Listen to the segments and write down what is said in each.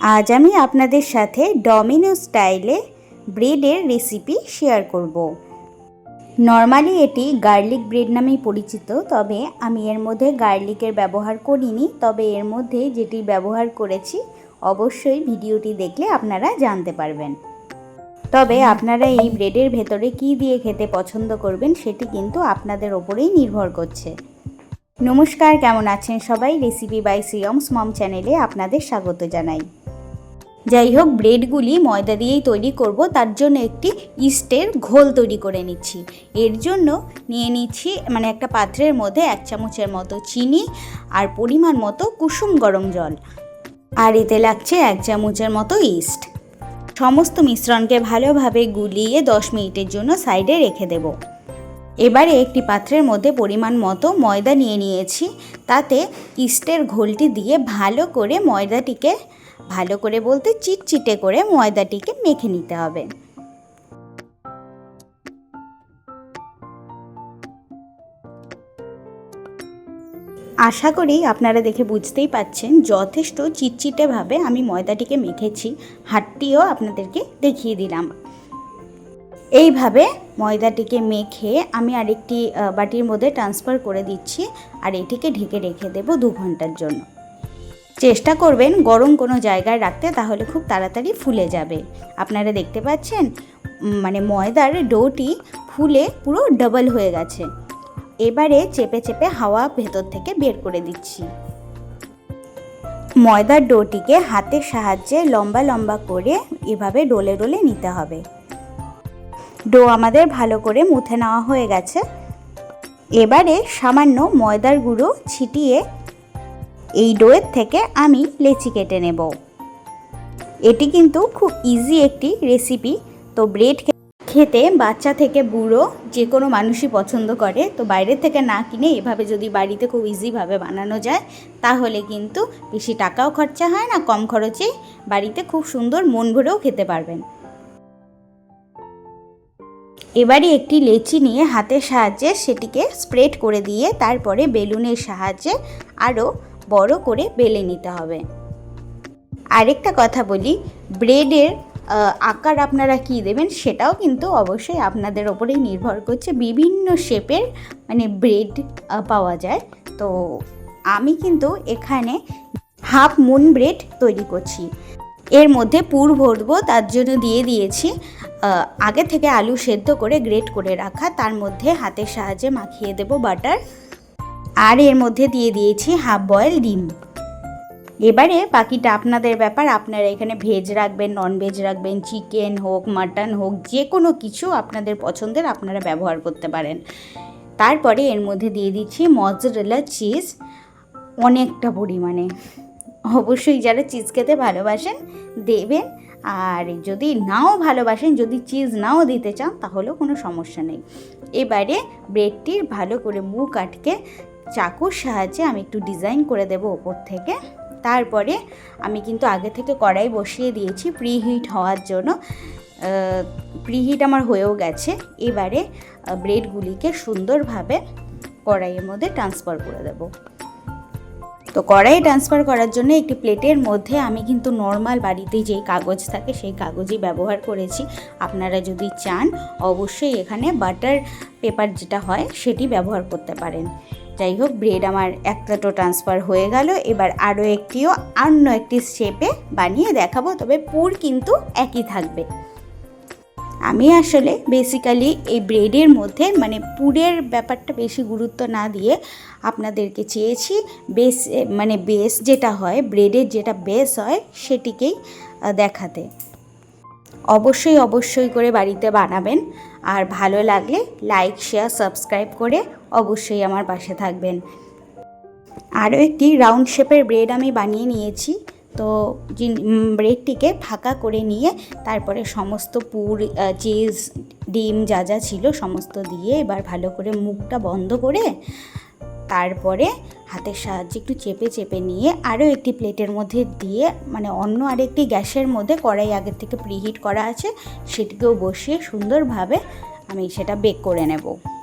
আজ আমি আপনাদের সাথে ডমিনো স্টাইলে ব্রেডের রেসিপি শেয়ার করব। নর্মালি এটি গার্লিক ব্রেড নামেই পরিচিত, তবে আমি এর মধ্যে গার্লিকের ব্যবহার করিনি। তবে এর মধ্যে যেটি ব্যবহার করেছি, অবশ্যই ভিডিওটি দেখলে আপনারা জানতে পারবেন। তবে আপনারা এই ব্রেডের ভেতরে কি দিয়ে খেতে পছন্দ করবেন, সেটি কিন্তু আপনাদের ওপরেই নির্ভর করছে। নমস্কার, কেমন আছেন সবাই? রেসিপি বাই সিয়মস মম চ্যানেলে আপনাদের স্বাগত জানাই। যাই হোক ব্রেডগুলি ময়দা দিয়েই তৈরি করব। তার জন্য একটি ইস্টের ঘোল তৈরি করে নিচ্ছি। এর জন্য নিয়ে নিচ্ছি মানে একটা পাত্রের মধ্যে এক চামচের মতো চিনি আর পরিমাণ মতো কুসুম গরম জল। আর এতে লাগছে এক চামচের মতো ইস্ট। সমস্ত মিশ্রণকে ভালোভাবে গুলিয়ে দশ মিনিটের জন্য সাইডে রেখে দেব। এবারে একটি পাত্রের মধ্যে পরিমাণ মতো ময়দা নিয়ে নিয়েছি। তাতে ইস্টের ঘোলটি দিয়ে ভালো করে ময়দাটিকে ভালো করে বলতে চিটচিটে করে ময়দাটিকে মেখে নিতে হবে। আশা করি আপনারা দেখে বুঝতেই পাচ্ছেন, যথেষ্ট চিটচিটেভাবে আমি ময়দাটিকে মেখেছি হাতটিও আপনাদেরকে দেখিয়ে দিলাম। এইভাবে ময়দাটিকে মেখে আমি আরেকটি বাটির মধ্যে ট্রান্সফার করে দিচ্ছি, আর এটিকে ঢেকে রেখে দেবো দু ঘণ্টার জন্য। চেষ্টা করবেন গরম কোনো জায়গায় রাখতে, তাহলে খুব তাড়াতাড়ি ফুলে যাবে। আপনারা দেখতে পাচ্ছেন মানে ময়দার ডোটি ফুলে পুরো ডাবল হয়ে গেছে। এবারে চেপে চেপে হাওয়া ভেতর থেকে বের করে দিচ্ছি। ময়দার ডোটিকে হাতের সাহায্যে লম্বা লম্বা করে এভাবে ডোলে ডোলে নিতে হবে। ডো আমাদের ভালো করে মুথে নেওয়া হয়ে গেছে। এবারে সামান্য ময়দার গুঁড়ো ছিটিয়ে এই ডোয়ের থেকে আমি লেচি কেটে নেব। এটি কিন্তু খুব ইজি একটি রেসিপি তো ব্রেড খেতে বাচ্চা থেকে বুড়ো যে কোনো মানুষই পছন্দ করে, তো বাইরের থেকে না কিনে এভাবে যদি বাড়িতে খুব ইজিভাবে বানানো যায়, তাহলে কিন্তু বেশি টাকাও খরচা হয় না, কম খরচে বাড়িতে খুব সুন্দর মন ভরেও খেতে পারবেন। এবারে একটি লেচি নিয়ে হাতের সাহায্যে সেটিকে স্প্রেড করে দিয়ে তারপরে বেলুনের সাহায্যে আরও বড় করে বেলে নিতে হবে। আরেকটা কথা বলি, ব্রেডের আকার আপনারা কি দেবেন সেটাও কিন্তু অবশ্যই আপনাদের ওপরেই নির্ভর করছে। বিভিন্ন শেপের মানে ব্রেড পাওয়া যায়। তো আমি কিন্তু এখানে হাফ মুন ব্রেড তৈরি করছি। এর মধ্যে পুর ভরবো, তার জন্য দিয়ে দিয়েছি আগে থেকে আলু সেদ্ধ করে গ্রেট করে রাখা। তার মধ্যে হাতের সাহায্যে মাখিয়ে দেব বাটার। আর এর মধ্যে দিয়ে দিয়েছি হাফ বয়েল ডিম। এবারে বাকিটা আপনাদের ব্যাপার, আপনারা এখানে ভেজ রাখবেন নন ভেজ রাখবেন চিকেন হোক মাটন হোক, যে কোনো কিছু আপনাদের পছন্দের আপনারা ব্যবহার করতে পারেন। তারপরে এর মধ্যে দিয়ে দিচ্ছি মজরেলা চিজ অনেকটা পরিমাণে। অবশ্যই যারা চিজ খেতে ভালোবাসেন, দেবেন। আর যদি নাও ভালোবাসেন, যদি চিজ নাও দিতে চান, তাহলেও কোনো সমস্যা নেই। এবারে ব্রেডটির ভালো করে মুখ আটকে চাকুর সাহায্যে আমি একটু ডিজাইন করে দেব ওপর থেকে। তারপরে আমি কিন্তু আগে থেকে কড়াই বসিয়ে দিয়েছি প্রিহিট হওয়ার জন্য। প্রিহিট আমার হয়েও গেছে। এবারে ব্রেডগুলিকে সুন্দরভাবে কড়াইয়ের মধ্যে ট্রান্সফার করে দেব। তো কড়াই ট্রান্সফার করার জন্য একটি প্লেটের মধ্যে আমি কিন্তু নর্মাল বাড়িতে যেই কাগজ থাকে সেই কাগজই ব্যবহার করেছি। আপনারা যদি চান, অবশ্যই এখানে বাটার পেপার যেটা হয় সেটি ব্যবহার করতে পারেন। যাই হোক ব্রেড আমার একটা তো ট্রান্সফার হয়ে গেল। এবার আরও একটিও, অন্য একটি শেপে বানিয়ে দেখাবো, তবে পুর কিন্তু একই থাকবে। আমি আসলে বেসিক্যালি এই ব্রেডের মধ্যে মানে পুরের ব্যাপারটা বেশি গুরুত্ব না দিয়ে আপনাদেরকে চেয়েছি বেস মানে বেস যেটা হয় ব্রেডের যেটা বেস হয়, সেটিকেই দেখাতে। অবশ্যই অবশ্যই করে বাড়িতে বানাবেন। আর ভালো লাগলে লাইক শেয়ার সাবস্ক্রাইব করে অবশ্যই আমার পাশে থাকবেন। আরও একটি রাউন্ড শেপের ব্রেড আমি বানিয়ে নিয়েছি। তো ব্রেডটিকে ফাঁকা করে নিয়ে তারপরে সমস্ত পুর চিজ ডিম যা যা ছিল সমস্ত দিয়ে এবার ভালো করে মুখটা বন্ধ করে তারপরে হাতের সাহায্যে একটু চেপে চেপে নিয়ে আরও একটি প্লেটের মধ্যে দিয়ে মানে অন্য আরেকটি গ্যাসের মধ্যে কড়াই আগের থেকে প্রিহিট করা আছে, সেটিকেও বসিয়ে সুন্দরভাবে আমি সেটা বেক করে নেব।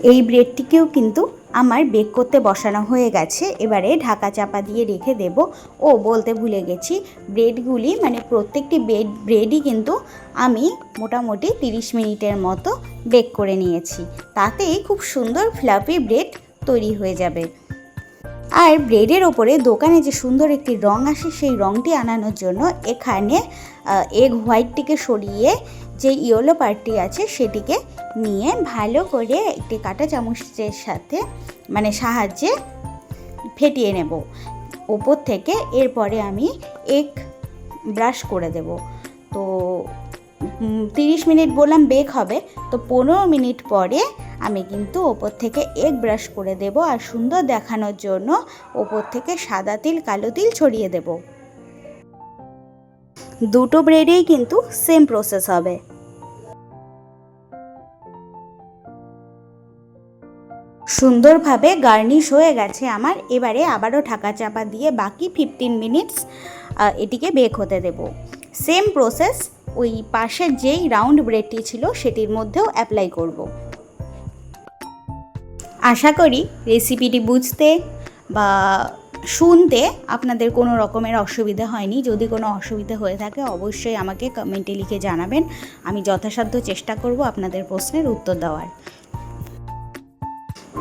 এই ব্রেডটিকেও কিন্তু আমার বেক করতে বসানো হয়ে গেছে। এবারে ঢাকা চাপা দিয়ে রেখে দেব। ও, বলতে ভুলে গেছি, ব্রেডগুলি মানে প্রত্যেকটি ব্রেড ব্রেডই কিন্তু আমি মোটামুটি 30 মিনিটের মতো বেক করে নিয়েছি। তাতেই খুব সুন্দর ফ্লাফি ব্রেড তৈরি হয়ে যাবে। আর ব্রেডের ওপরে দোকানে যে সুন্দর একটি রং আসে, সেই রংটি আনানোর জন্য এখানে এগ হোয়াইটটিকে সরিয়ে যে ইয়েলো পার্টটি আছে সেটিকে নিয়ে ভালো করে একটি কাঁটা চামচের সাথে মানে সাহায্যে ফেটিয়ে নেব। ওপর থেকে এরপরে আমি এক ব্রাশ করে দেব। তো তিরিশ মিনিট বললাম বেক হবে। তো পনেরো মিনিট পরে আমি কিন্তু ওপর থেকে এগ ব্রাশ করে দেব আর সুন্দর দেখানোর জন্য ওপর থেকে সাদা তিল, কালো তিল ছড়িয়ে দেব। দুটো ব্রেডেই কিন্তু সেম প্রসেস হবে। সুন্দরভাবে গার্নিশ হয়ে গেছে আমার। এবারে আবারও ঢাকা চাপা দিয়ে বাকি ফিফটিন মিনিটস এটিকে বেক হতে দেব। সেম প্রসেস ওই পাশের যেই রাউন্ড ব্রেডটি ছিল সেটির মধ্যেও অ্যাপ্লাই করব। আশা করি রেসিপিটি বুঝতে বা শুনতে আপনাদের কোনো রকমের অসুবিধা হয়নি। যদি কোনো অসুবিধা হয়ে থাকে, অবশ্যই আমাকে কমেন্টে লিখে জানাবেন। আমি যথাসাধ্য চেষ্টা করব আপনাদের প্রশ্নের উত্তর দেওয়ার।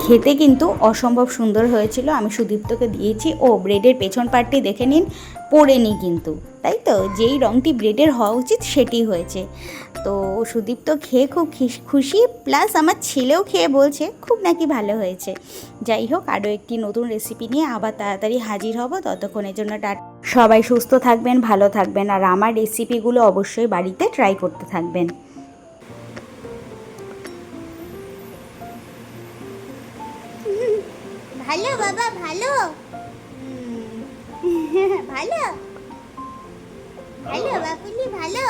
খেতে কিন্তু অসম্ভব সুন্দর হয়েছিল। আমি সুদীপ্তকে দিয়েছি। ও ব্রেডের পেছন পার্টটি দেখে নিন পড়েনি কিন্তু। তাই তো? যেই রঙটি ব্রেডের হওয়া উচিত সেটি হয়েছে। তো সুদীপ্ত খেয়ে খুব খুশি, প্লাস আমার ছেলেও খেয়ে বলছে, খুব নাকি ভালো হয়েছে। যাই হোক, আরও একটি নতুন রেসিপি নিয়ে আবার তাড়াতাড়ি হাজির হব। ততক্ষণের জন্য টাট সবাই সুস্থ থাকবেন, ভালো থাকবেন। আর আমার রেসিপিগুলো অবশ্যই বাড়িতে ট্রাই করতে থাকবেন। ভালো বাবা ভালো। ভালো। ভালো বাপুলি ভালো।